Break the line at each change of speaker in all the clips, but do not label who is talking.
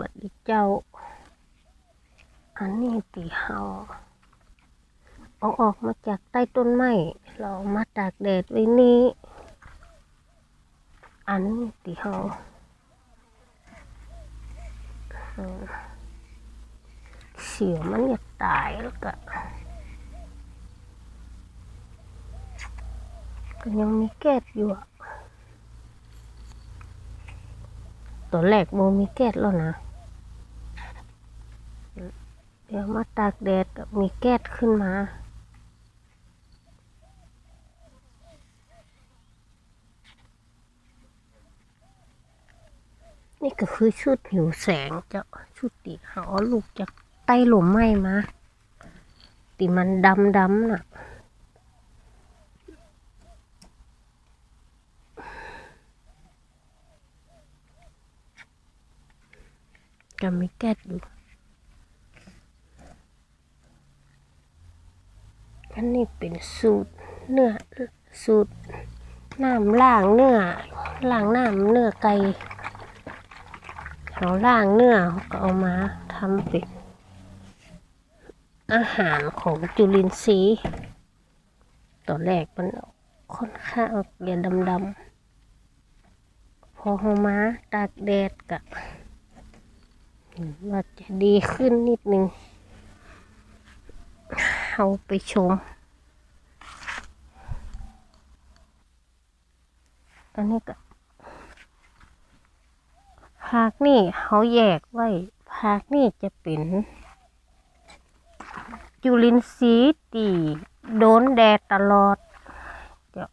วัสดีเจ้า อันนี้ตีเฮาเอาออกมาจากใต้ต้นไม้เรามาตากแดดไว้นี้ อันนี้ตีเฮาเอเสียวมันจะตายแล้วก็ก็ยังมีแก๊สอยู่อะ ตอนแรกโมมีแก๊สแล้วนะ เดี๋ยวมาตากแดดก็มีแก๊สขึ้นมานี่ก็คือชุดหิวแสงเจ้าชุดตีเขาเอลูกจากใต้หลุมไหม้มาตีมันดำดำน่ะ ก็มีแก๊สอยู่อันนี้เป็นสูตรเนื้อสูตรน้ำล่างเนื้อล่างน้ำเนื้อไก่เขาล่างเนื้อเขาก็เอามาทำเป็นอาหารของจุลินทรีย์ตอนแรกมันค่อนข้างออกเรียนดำๆพอเขามาตากแดดกะ ว่าจะดีขึ้นนิดนึง เอาไปชม อันนี้ก็ภาคนี่เขาแยกไว้ภาคนี่จะเป็นจุลินทรีย์ตีโดนแดดตลอดเดี๋ยว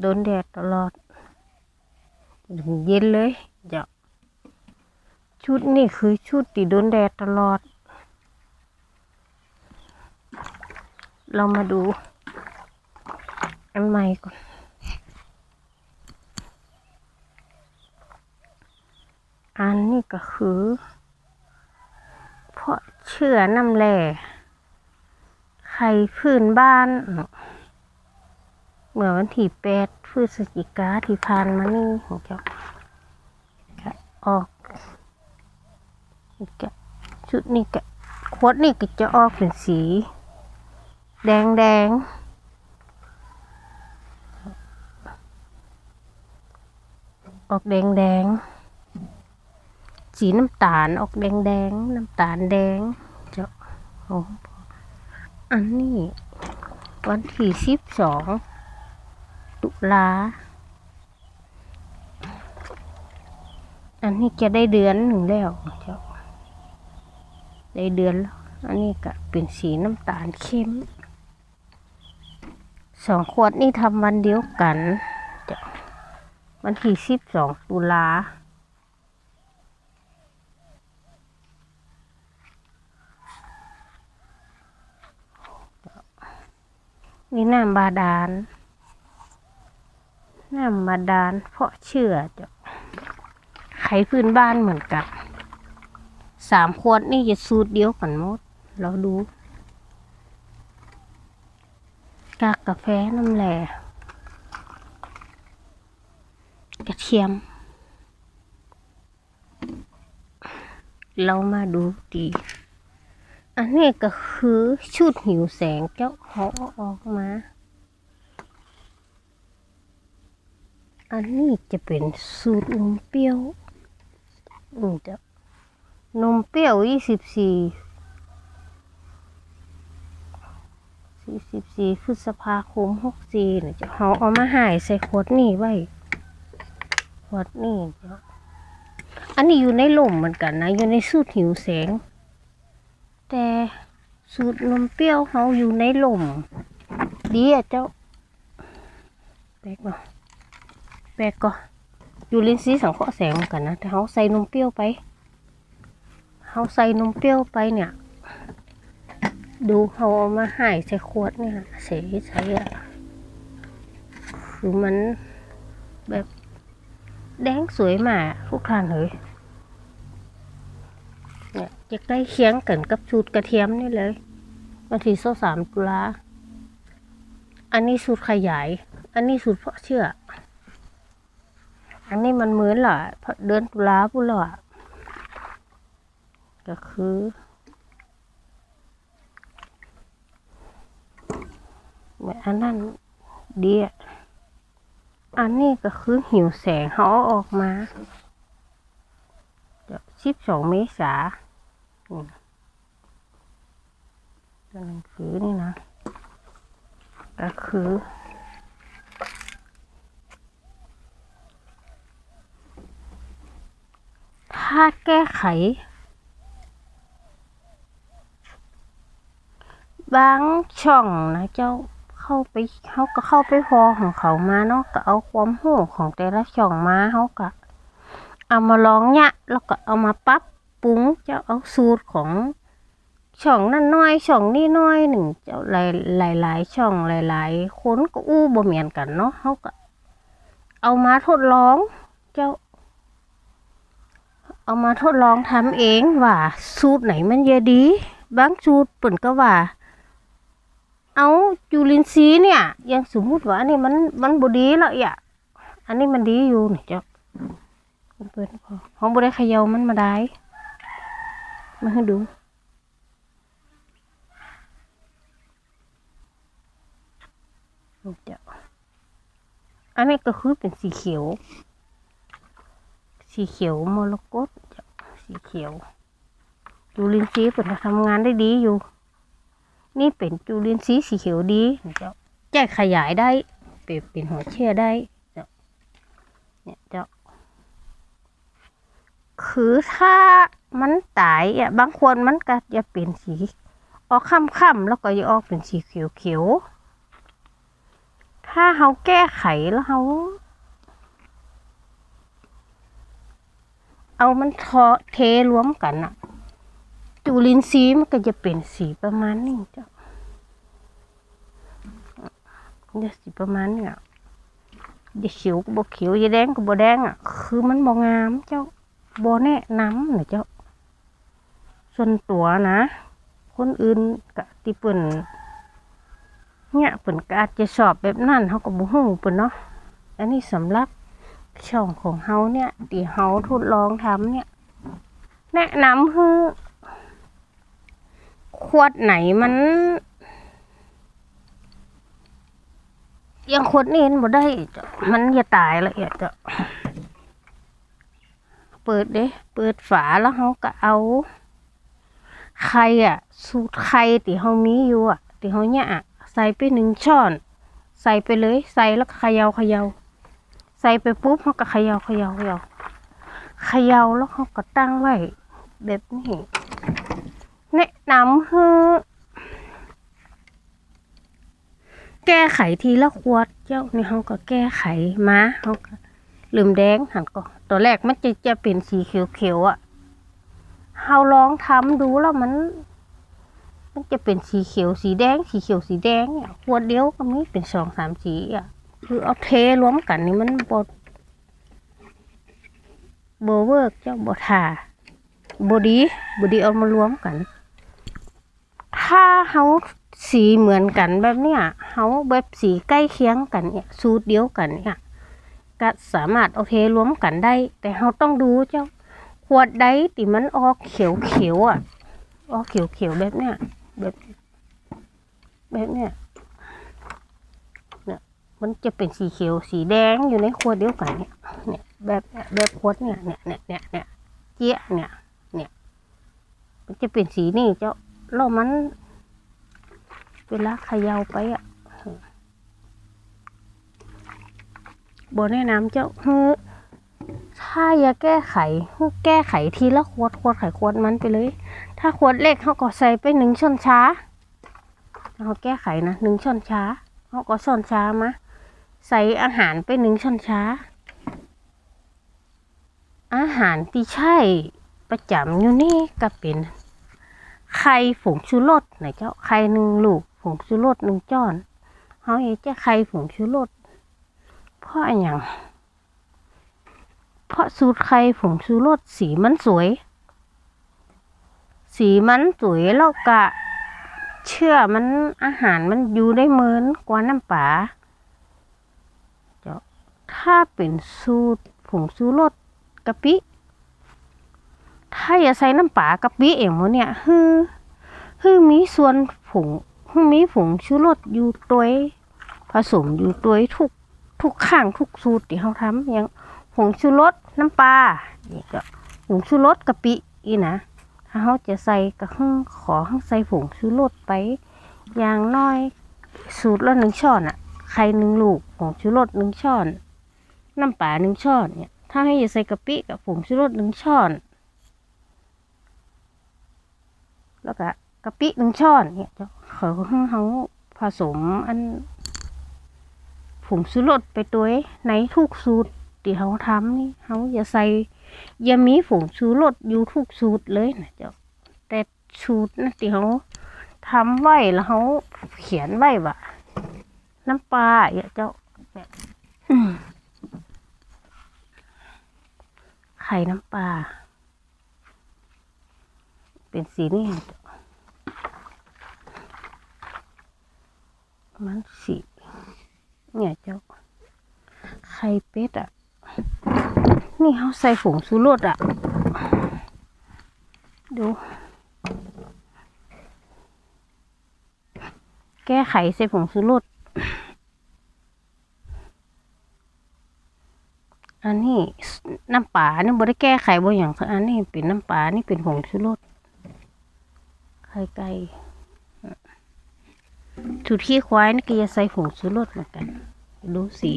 โดนแดดตลอดเย็นเลยเดี๋ยว ชุดนี่คือชุดที่โดนแดดตลอด เรามาดู อันใหม่ก่อน อันนี้ก็คือ เพราะเชื่อน้ำแร่ไข่พื้นบ้าน เมื่อวันที่แปดพฤศจิกาที่ผ่านมานี่ของเจ้าออก นี่ก็ชุดนี่ก็ขวดนี่ก็จะออกเป็นสี แดงแดงออกแดงแดงสีน้ำตาลออกแดงแดงน้ำตาลแดงเจ้าโอ้อันนี้ วันที่สิบสองตุลาอันนี้จะได้เดือนหนึ่งแล้วเจ้า ได้เดือนแล้วอันนี้ก็เป็นสีน้ำตาลเข้มสองขวดนี่ทำวันเดียวกันวันที่สิบสองตุลานี่น้ำบาดาล น้ำบาดาลเพาะเชื่อจ้าไขพื้นบ้านเหมือนกัน สามขวดนี่จะสูตรเดียวกันหมด เราดู กากกาแฟน้ำแหล่กระเทียม เรามาดูดี อันนี้ก็คือชุดหิวแสงเจ้าเขาเอออกมา อันนี้จะเป็นสูตรนมเปรี้ยวอืมเจ้า นมเปรี้ยวยี่สิบสี่สี่สิบสี่พฤษภาคมหกสี่เนี่ยเจ้าเขาเอามาหายใส่ขวดนี่ไว้ ขวดนี่เจ้าอันนี้อยู่ในหล่มเหมือนกันนะ อยู่ในสูตรหิวแสง แต่สูตรนมเปรี้ยวเขาอยู่ในหล่มดีอะเจ้าแปลกเนาะแปลกก็อยู่ลิ้นซีสังเคราะห์แสงเหมือนกันนะ แต่เขาใส่นมเปรี้ยวไป เขาใส่นมเปรี้ยวไปเนี่ย ดูเขาเอามาหายใส่ขวดเนี่ยใส่ใส่อะคือมันแบบแดงสวยมากทุกท่านเลยเนี่ยจะใกล้เคียงกันกับสูตรกระเทียมนี่เลยวันที่สามตุลาอันนี้สูตรขยาย อันนี้สูตรเพาะเชื่อ อันนี้มันเหมือนล่ะเพราะเดือนตุลาพุ่นล่ะ ก็คือเหมือนอันนั้นเดียอันนี้ก็คือหิวแสงเขาออกมาสิบสองเมษาอืมตัวหนังสือนี่นะ ก็คือถ้าแก้ไข บางช่องนะเจ้าเข้าไปเขาก็เข้าไปพอของเขามาเนาะก็เอาความรู้ของแต่ละช่องมาเขาก็เอามาลองเนี่ยแล้วก็เอามาปรับปรุงเจ้าเอาสูตรของช่องนั่นน้อยช่องนี่น้อยหนึ่งเจ้าหลายหลายหลายช่องหลายหลายคนก็อู้บ่เหมือนกันเนาะเขาก็เอามาทดลองเจ้า เอามาทดลองทำเองว่าสูตรไหนมันเยดี บางสูตรเปิ่นก็ว่า เอาจุลินทรีย์เนี่ยยังสมมุติว่าอันนี้มันมันบดีแล้วอะอันนี้มันดีอยู่นี่เจ้าเปิดพอห้องบ่ได้เขย่ามันมาได้มาให้ดูจ้าอันนี้ก็คือเป็นสีเขียว สีเขียวมรกตเจ้าสีเขียวจุลินทรีย์เปิดทำงานได้ดีอยู่ นี่เป็นจุลินทรีย์สีเขียวดีเจ้าแจกขยายได้ เป็นเป็นหัวเชื่อได้เจ้าเนี่ยเจ้าคือถ้ามันตายอะบางคนมันก็จะเป็นสี ออกค่ำๆแล้วก็จะออกเป็นสีเขียวๆถ้าเขาแก้ไขแล้วเขาเอามันเทาะเทรวมกันอะ จุลินทรีย์มันก็จะเป็นสีประมาณนี้เจ้าจะสีประมาณนี้อะจะเขียวก็บ่เขียวจะแดงก็บ่แดงอะ คือมันบ่งามเจ้าบ่แนะนำนะเจ้า ส่วนตัวนะ คนอื่นกะที่เปิ่นเนี่ยเปิ่นก็อาจจะสอบแบบนั้นเขาก็บ่ฮู้เปิ่นเนาะ อันนี้สำหรับช่องของเฮาเนี่ยที่เฮาทดลองทำเนี่ย แนะนำคือ ขวดไหนมันยังขวดนี้มันบ่ได้จ้ะมันจะตายล้วอะจ้ะเปิดเด้เปิดฝาแล้วเฮาก็เอาไข่อะ สูตรไข่ที่เฮามีอยู่อะที่เฮาเนี่ยอะใส่ไปหนึ่งช้อน ใส่ไปเลย ใส่แล้วก็เขย่าเขย่าใส่ไปปุ๊บเขาก็เขย่าเขย่าเขย่าเขย่าแล้วเขาก็ตั้งไว้แบบนี้ นะนำคือแก้ไขทีละขวดเจ้านี่เขาก็แก้ไขมาเขาก็ลืมแดงหันก็ตัวแรกมันจะจะเป็นสีเขียวๆอะเขาลองทำดูแล้วมัน มันจะเป็นสีเขียวสีแดง สีเขียวสีแดงเนี่ยขวดเดียวก็มีเป็นสองสามสีอะ คือเอาเทรวมกันนี่มันบดบเวิร์กเจ้าบดทาบดีบดีเอามารวมกัน เขาสีเหมือนกันแบบเนี้ยเขาแบบสีใกล้เคียงกันเนี่ยสูตรเดียวกันเนี่ยก็สามารถเอาเทรวมกันได้ แต่เขาต้องดูเจ้า ขวดใดที่มันออกเขียวเขียวๆอะ ออกเขียวเขียวๆแบบเนี้ยแบบแบบเนี้ยมันจะเป็นสีเขียวสีแดงอยู่ในขวดเดียวกันเนี่ยเนี่ยแบบแบบขวดเนี่ยเนี่ยเนี่ยเนี่ยเนี่ยเจี๊ยเนี่ยเนี่ยมันจะเป็นสีนี่เจ้าแล้วมัน เวลาเขย่าไปอะบแนะนำเจ้าฮือถ้าอยากแก้ไขฮือแก้ไขทีละขวดขวดไขขวดมันไปเลย ถ้าขวดเล็กเขาก็ใส่ไปหนึ่งช้อนชาเขาแก้ไขนะหนึ่งช้อนชาเขาก็ช้อนชามาใส่อาหารไปหนึ่งช้อนชาอาหารที่ใช่ประจำอยู่นี่ก็เป็นไข่ผงชูรสไหนเจ้าไข่หนึ่งลูก งชูรสหนึ่งจ้อนเขาเอจะไข่ผงชูรสเพราะออย่างเพราะสูตรไข่ผงชูรสสีมันสวย สีมันสวยแล้วก็เชื่อมันอาหารมันอยู่ได้เหมือนกว่าน้ำปลาถ้าเป็นสูตรผงชูรสกะปิ ถ้าอย่าใส่น้ำปลากะปิเองหมเนี่ยฮือฮือมีส่วนผง มีผงชูรสอยู่ตัวยผสมอยู่ตัวยทุกทุกข้างทุกสูตรที่เขาทำอย่างผงชูรสน้ำปลานี่ก็ผงชูรสกะปิอีนะถ้าเขาจะใส่ก็ฮือขอให้ใส่ผงชูรสไป อย่างน้อยสูตรละหนึ่งช้อนอะไข่หนึ่งลูกผงชูรสหนึ่งช้อน น้ำปลาหนึ่งช้อนเนี่ย ถ้าให้ใส่กะปิกับผงชูรสหนึ่งช้อน แล้วก็ กะปิหนึ่งช้อนเนี่ยเจ้าเขาเขาผสมอันผงชูรสไปตัวในทุกสูตรที่เขาทำนี่เขาอย่าใส่อย่ามีผงชูรสอยู่ทุกสูตรเลยนะเจ้าแต่สูตรนะที่เขาทำไว้แล้วเขาเขียนไว้ว่าน้ำปลาเนี่ยเจ้าเนี่ยไข่น้ำปลาเป็นสีนี่เจ้า มันสีเนี่ยเจ้าไข่เป็ดอะ นี่เขาใส่ผงชูรสอะ ดู แก้ไขใส่ผงชูรสอันนี้น้ำปลานี่บ่ได้แก้ไขบ่อย่างอันนี้เป็นน้ำปลานี่เป็นผงชูรสไข่ไก่ ถูที่ควายนี่ก็จะใส่ผงชูรสเหมือนกัน ดูสี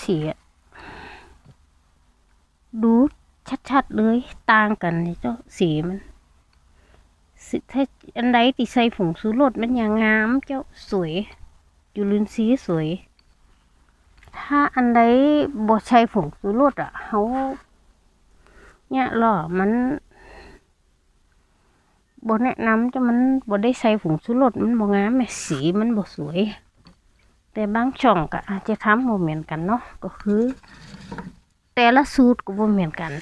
สีอะดูชัดๆเลยต่างกันนี่เจ้าสีมันสิถ้าอันใดที่ใส่ผงชูรสมันอย่างงามเจ้าสวยจุลินทรีย์สวย ถ้าอันใดบ่ใช้ผงชูรสอะเขาเนี่ยหรอมัน บ่แนะนำจะมันบ่ได้ใส่ผงชูรสมันบ่งามแหมสีมันบ่สวย แต่บางช่องก็อาจจะทำบ่เหมือนกันเนาะก็คือ แต่ละสูตรก็บ่เหมือนกัน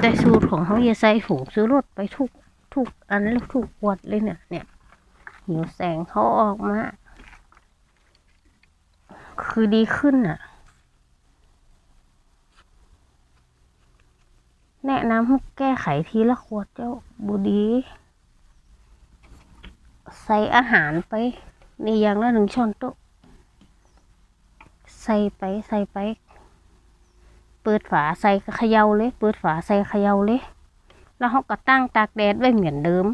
แต่สูตรของเขาจะใส่ผงชูรสไปทุกทุกอันแล้วทุกขวดเลยเนี่ยเนี่ยหิวแสงเขาออกมาคือดีขึ้นอะ แนะนำให้แก้ไขทีละขวดเจ้าบูดี ใส่อาหารไปในอย่างละหนึ่งช้อนโต๊ะ ใส่ไปใส่ไป เปิดฝาใส่เขย่าเลย เปิดฝาใส่เขย่าเลย แล้วเขาก็ตั้งตากแดดไว้เหมือนเดิม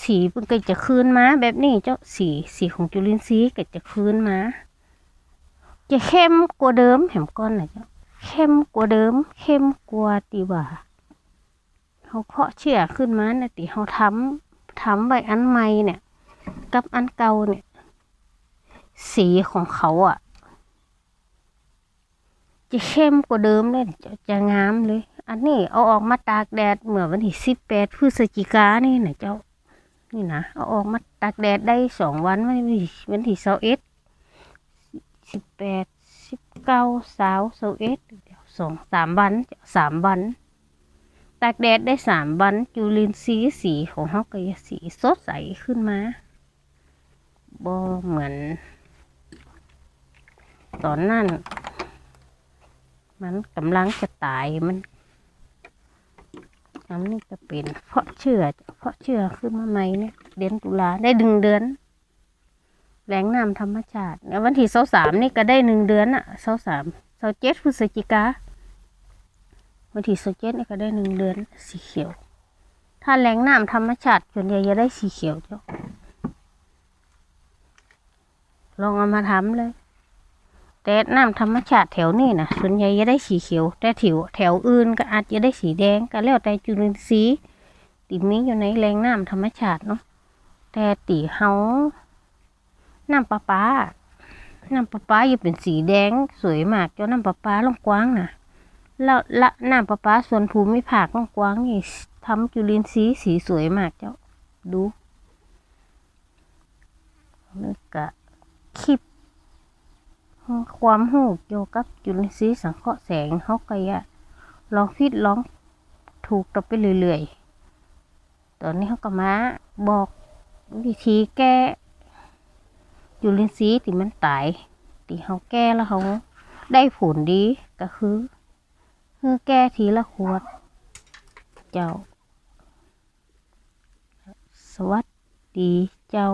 สีมันก็จะคืนมาแบบนี้เจ้าสีสีของจุลินทรีย์ก็จะคืนมาจะเข้มกว่าเดิมแหมก้อนนะเจ้าเข้มกว่าเดิม เข้มกว่าตีว่าเขาเพาะเชื่อขึ้นมาเนี่ยตีเขาทำ ทำไว้อันใหม่เนี่ย กับอันเก่าเนี่ย สีของเขาอะ จะเข้มกว่าเดิมเลยจะจะงามเลย อันนี้เอาออกมาตากแดดเมื่อวันที่สิบแปดพฤศจิกานี่นะเจ้า นี่นะเอาออกมาตากแดดได้สองวันวันที่วันที่เสาเอ็ดสิบแปดสิบเก้าสาวเสาเอ็ดสองสามวันสามวัน ตากแดดได้สามวันจุลินทรีย์สีของเขาก็จะสีสดใสขึ้นมาบ่เหมือน ตอนนั้น มันกำลังจะตายมันอันนี้ก็เป็นเพราะเชื่อเพราะเชื่อขึ้นมาใหม่เนี่ยเดือนตุลาได้ดึงเดือนแหล่งน้ำธรรมชาติวันที่เสาสามนี่ก็ได้หนึ่งเดือนอะเสาสามเสาเจ็ดพฤศจิกา วันที่สเจ็ดนี่ก็ได้หนึ่งเดือนสีเขียว ถ้าแหล่งน้ำธรรมชาติส่วนใหญ่จะได้สีเขียวเจ้าลองเอามาทำเลย แต่น้ำธรรมชาติแถวนี้นะส่วนใหญ่จะได้สีเขียว แต่แถวแถวอื่นก็อาจจะได้สีแดงก็แล้วแต่จุลินทรีย์ติมีอยู่ในแหล่งน้ำธรรมชาติเนาะแต่ตีเฮาน้ำประปาน้ำประปาอยู่เป็นสีแดงสวยมากเจ้าน้ำประปาลงกว้างนะ แล้วละน้ำประปาส่วนภูมิภาคลงกว้างนี่ทำจุลินทรีย์สีสวยมากเจ้า ดูนี่ก็คลิป ความหูเกี่ยวกับจุลินทรีย์สังเคราะห์แสงเขาก็ยากลองพิดลองถูกต่อไปเรื่อยๆ ตอนนี้เขาก็มาบอกวิธีแก้จุลินทรีย์ที่มันตายที่เขาแก้แล้วเขาได้ผลดีก็คือ คือแก้ทีละขวด เจ้า สวัสดีเจ้า